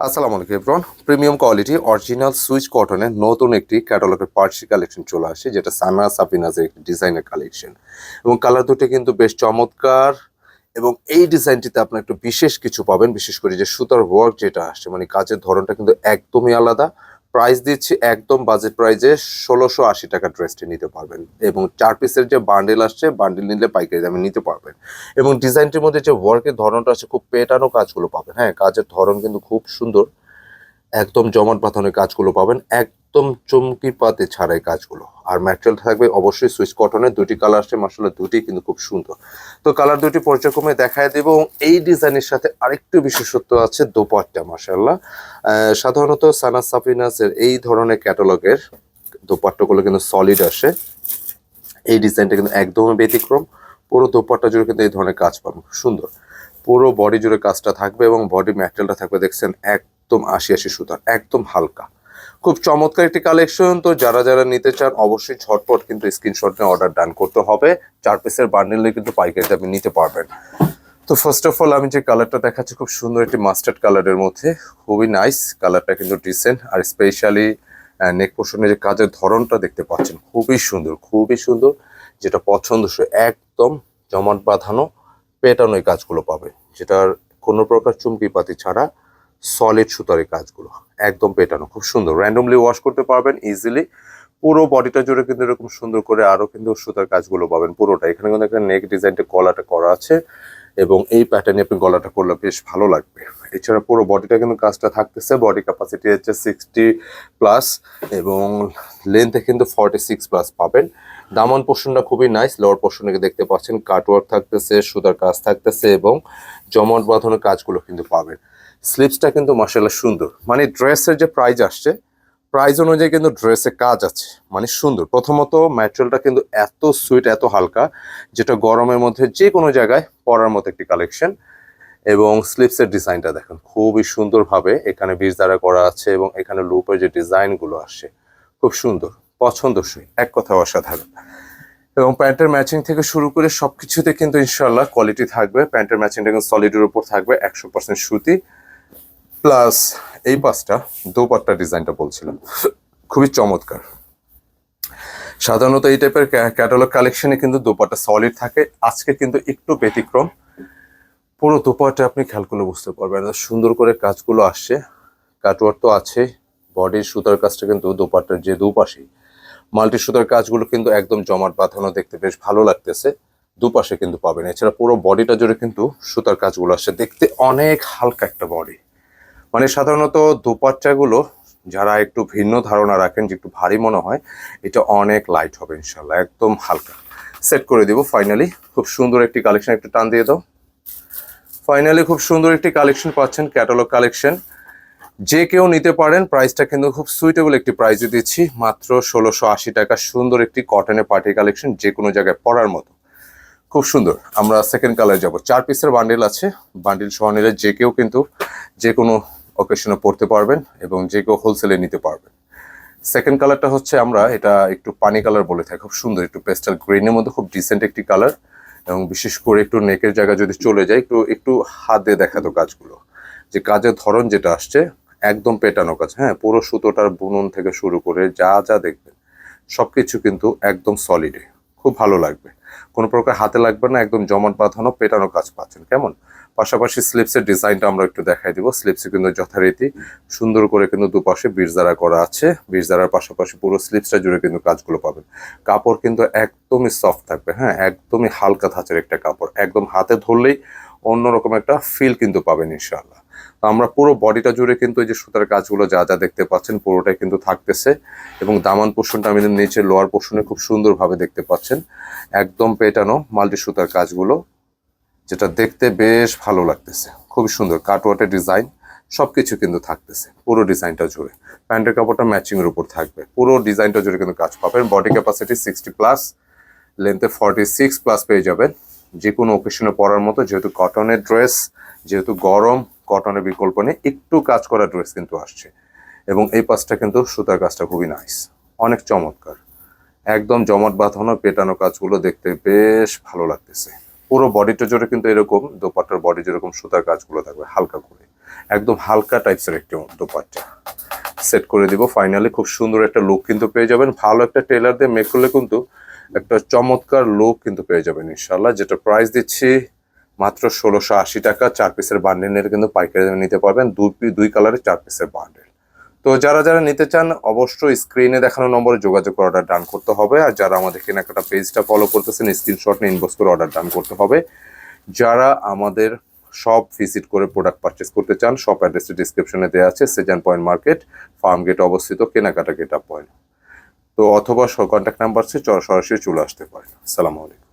আসসালামু আলাইকুম এভরন প্রিমিয়াম কোয়ালিটি অরিজিনাল সুইচ কটনের নতুন একটি ক্যাটালগের পার্সি কালেকশন চলে আসে যেটা সানা সাফিনাজের একটি ডিজাইনের কালেকশন এবং কালার দুটি কিন্তু বেশ চমৎকার, এবং এই ডিজাইনটিতে আপনার একটু বিশেষ কিছু পাবেন, বিশেষ করে যে সুতার ওয়ার্ক যেটা আসছে মানে কাজের ধরনটা কিন্তু একদমই আলাদা। প্রাইস দিচ্ছি একদম বাজেট প্রাইজে ষোলোশো আশি টাকা ড্রেসটি নিতে পারবেন। এবং চার পিসের যে বান্ডেল আসছে বান্ডেল নিলে পাইকারি দামে নিতে পারবেন। এবং ডিজাইনটির মধ্যে যে ওয়ার্কের ধরনটা আছে, খুব পেটানো কাজগুলো পাবেন। হ্যাঁ কাজের ধরন কিন্তু খুব সুন্দর। একদম জমাট বাঁধানোর কাজগুলো পাবেন। একদম চমকি পাতে ছাড়াই কাজগুলো। আর ম্যাটেরিয়াল থাকবে অবশ্যই সুইচ কটনের, দুটি কালার আসছে মাসাল্লাহ দুটি কিন্তু খুব সুন্দর। তো কালার দুটি পর্যায়ক্রমে দেখায় দেবো এবং এই ডিজাইনের সাথে আরেকটু বিশেষত্ব আছে দোপাট্টা মাসাল্লাহ সাধারণত সানা সাফিনাসের এই ধরনের ক্যাটালগের দোপাট্টাগুলো কিন্তু সলিড আসে। এই ডিজাইনটা কিন্তু একদমই ব্যতিক্রম। পুরো দোপাট্টা জুড়ে কিন্তু এই ধরনের কাজ খুব সুন্দর। পুরো বডি জুড়ে কাজটা থাকবে এবং বডি ম্যাটেরিয়ালটা থাকবে, দেখছেন, একদম আশি আশি সুতার, একদম হালকা। খুব চমৎকার একটি কালেকশন তো যারা যারা নিতে চান, অবশ্যই ঝটপট কিন্তু স্ক্রিনশট নিয়ে অর্ডার ডান করতে হবে। চার পিসের বান্ডেলে কিন্তু পাইকারি দামে নিতে পারবেন। তো ফার্স্ট অফ অল আমি যে কালারটা দেখাচ্ছি, খুব সুন্দর একটি মাস্টার্ড কালারের মধ্যে। খুবই নাইস কালারটা কিন্তু ডিসেন্ট আর স্পেশালি নেক পোর্শনে যে কাজের ধরনটা দেখতে পাচ্ছেন, খুবই সুন্দর খুবই সুন্দর। যেটা পছন্দসই, একদম জমাট বাঁধানো, পেটানো এই কাজগুলো পাবে। যেটার কোনো প্রকার চুমকি পাতি ছাড়া সলিড সুতার এই কাজগুলো। একদম পেটানো, খুব সুন্দর। র্যান্ডমলি ওয়াশ করতে পারবেন ইজিলি পুরো বডিটা জুড়ে কিন্তু এরকম সুন্দর করে আরও কিন্তু সুতার কাজগুলো পাবেন পুরোটা এখানে কিন্তু একটা নেক ডিজাইনটা গলাটা করা আছে এবং এই প্যাটার্নে আপনি গলাটা করলে বেশ ভালো লাগবে। এছাড়া পুরো বডিটা কিন্তু কাজটা থাকতেছে। বডি ক্যাপাসিটি হচ্ছে সিক্সটি প্লাস এবং লেন্থে কিন্তু ফর্টি সিক্স প্লাস পাবেন। দামন পোর্শনটা খুবই নাইস লোয়ার পোর্শনে দেখতে পাচ্ছেন। কাটওয়ার্ক থাকতেছে, সুতার কাজ থাকতেছে এবং জমট বাঁধানোর কাজগুলো কিন্তু পাবেন। স্লিপসটা কিন্তু মার্শাল্লাহ সুন্দর। মানে ড্রেসের যে প্রাইস আসছে প্রাইস অনুযায়ী কিন্তু ড্রেসে কাজ আছে। মানে সুন্দর। প্রথমত ম্যাটেরিয়ালটা কিন্তু এত সুইট এত হালকা, যেটা গরমের মধ্যে যে কোনো জায়গায় পরার মতো একটি কালেকশন এবং স্লিপসের ডিজাইনটা দেখেন, খুবই সুন্দরভাবে এখানে বীজ দ্বারা করা আছে এবং এখানে লুপের যে ডিজাইনগুলো আসে খুব সুন্দর। পছন্দসই, এক কথা অসাধারণ। এবং প্যান্টের ম্যাচিং থেকে শুরু করে সব কিছুতে কিন্তু ইনশাল্লাহ কোয়ালিটি থাকবে। প্যান্টের ম্যাচিংটা কিন্তু সলিডের উপর থাকবে, একশো পার্সেন্ট সুতি। প্লাস এই পাঁচটা দোপাট্টা ডিজাইনটা বলছিলাম। খুবই চমৎকার। সাধারণত এই টাইপের ক্যাটালগ কালেকশনে কিন্তু দোপাট্টা সলিড থাকে। আজকে কিন্তু একটু ব্যতিক্রম। পুরো দোপাট্টা আপনি খেয়াল করলে বুঝতে পারবেন সুন্দর করে কাজগুলো আসছে। কাটওয়ার তো আছে। বডির সুতার কাজটা কিন্তু দোপাট্টার যে দুপাশেই মাল্টি সুতার কাজগুলো কিন্তু একদম জমাট বাঁধানো দেখতে বেশ ভালো লাগতেছে। দুপাশে কিন্তু পাবেন। এছাড়া পুরো বডিটা জুড়ে কিন্তু সুতার কাজগুলো আসছে। দেখতে অনেক হালকা একটা বডি মানে সাধারণত দোপাট্টাগুলো যারা একটু ভিন্ন ধারণা রাখেন, যে একটু ভারী মনে হয়, এটা অনেক লাইট হবে ইনশাল্লাহ একদম হালকা। সেট করে দিব ফাইনালি খুব সুন্দর একটি কালেকশন একটু টান দিয়ে দাও। ফাইনালি খুব সুন্দর একটি কালেকশন পাচ্ছেন ক্যাটালগ কালেকশন যে কেউ নিতে পারেন প্রাইসটা কিন্তু খুব সুইটেবল একটি প্রাইসে দিচ্ছি। মাত্র ষোলোশো আশি টাকা সুন্দর একটি কটনের পার্টি কালেকশন যে কোনো জায়গায় পরার মতো। খুব সুন্দর। আমরা সেকেন্ড কালার যাব। চার পিসের বান্ডিল আছে। বান্ডিল সহ নিলে যে কেউ কিন্তু যে কোনো অকেশনে পড়তে পারবেন এবং যে কেউ হোলসেলে নিতে পারবেন। সেকেন্ড কালারটা হচ্ছে আমরা এটা একটু পানি কালার বলে থাকি, খুব সুন্দর, একটু পেস্টাল গ্রিনের মধ্যে খুব ডিসেন্ট একটি কালার এবং বিশেষ করে একটু নেকের জায়গা যদি চলে যায়, একটু একটু হাত দিয়ে দেখাতো কাজগুলো। যে কাজের ধরন যেটা আসছে, একদম পেটানো কাজ হ্যাঁ পুরো সুতোটার বুনন থেকে শুরু করে যা যা দেখবেন সব কিছু কিন্তু একদম সলিডে খুব ভালো লাগবে। কোনো প্রকার হাতে লাগবে না, একদম জমাট বাঁধানো পেটানো কাজ পাচ্ছেন, কেমন? পাশাপাশি স্লিপসের ডিজাইনটা আমরা একটু দেখাই দিব। স্লিপসে কিন্তু যথারীতি সুন্দর করে কিন্তু দুপাশে বীরজারা করা আছে। বীরজারার পাশাপাশি পুরো স্লিপসটা জুড়ে কিন্তু কাজগুলো পাবেন। কাপড় কিন্তু একদমই সফট থাকবে হ্যাঁ? একদমই হালকা ধাঁচের একটা কাপড়। একদম হাতে ধরলেই অন্যরকম একটা ফিল কিন্তু পাবেন ইনশাআল্লাহ। তো আমরা পুরো বডিটা জুড়ে কিন্তু এই যে সুতার কাজগুলো যা যা দেখতে পাচ্ছেন পুরোটাই কিন্তু থাকতেছে এবং দামান পোর্শনটা আমাদের নিচে লোয়ার পোর্শনে খুব সুন্দরভাবে দেখতে পাচ্ছেন। একদম পেটানো মাল্টি সুতার কাজগুলো যেটা দেখতে বেশ ভালো লাগতেছে। খুবই সুন্দর কাটওয়াটের ডিজাইন, সবকিছু কিন্তু থাকতেছে, পুরো ডিজাইনটা জুড়ে। প্যান্টের কাপড়টা ম্যাচিং এর উপর থাকবে, পুরো ডিজাইনটা জুড়ে কিন্তু কাজ পাবেন। বডি ক্যাপাসিটি সিক্সটি প্লাস লেন্থে ফর্টি সিক্স প্লাস পেয়ে যাবেন। যে কোনো ওকেশনে পরার মতো, যেহেতু কটনের ড্রেস যেহেতু গরম কটনের বিকল্প নেই, একটু কাজ করা ড্রেস কিন্তু আসছে। এবং এই পাশটা কিন্তু সুতার কাজটা খুবই নাইস অনেক চমৎকার। একদম জমাট বাঁধানো, পেটানো কাজগুলো দেখতে বেশ ভালো লাগতেছে। পুরো বডিটা জুড়ে কিন্তু এরকম, দোপাট্টার বডি যেরকম সুতার কাজগুলো থাকবে হালকা করে। একদম হালকা টাইপসের একটি দোপাট্টা। সেট করে দিব। ফাইনালি খুব সুন্দর একটা লুক কিন্তু পেয়ে যাবেন। ভালো একটা টেলার দিয়ে মেক করলে কিন্তু একটা চমৎকার লুক কিন্তু পেয়ে যাবেন ইনশাল্লাহ যেটা প্রাইস দিচ্ছি মাত্র ষোলোশো আশি টাকা। চার পিসের বান্ডেল কিন্তু পাইকারি নিতে পারবেন। দুই দুই কালারের চার পিসের বান্ডেল তো যারা যারা নিতে চান, অবশ্যই স্ক্রিনে দেখানো নম্বরে যোগাযোগ অর্ডার ডান করতে হবে। আর যারা আমাদের কেনাকাটা পেজটা ফলো করতেছেন স্ক্রিনশট নিয়ে ইনবক্স করে অর্ডার ডান করতে হবে। যারা আমাদের সব ভিজিট করে প্রোডাক্ট পারচেস করতে চান সব অ্যাড্রেসটি ডিসক্রিপশনে দেওয়া আছে Shezan point market farm gate অবস্থিত, কেনাকাটা গেট পয়েন্ট তো অথবা কন্ট্যাক্ট নাম্বার সে সরাসরি চলে আসতে পারেন। সালাম আলাইকুম।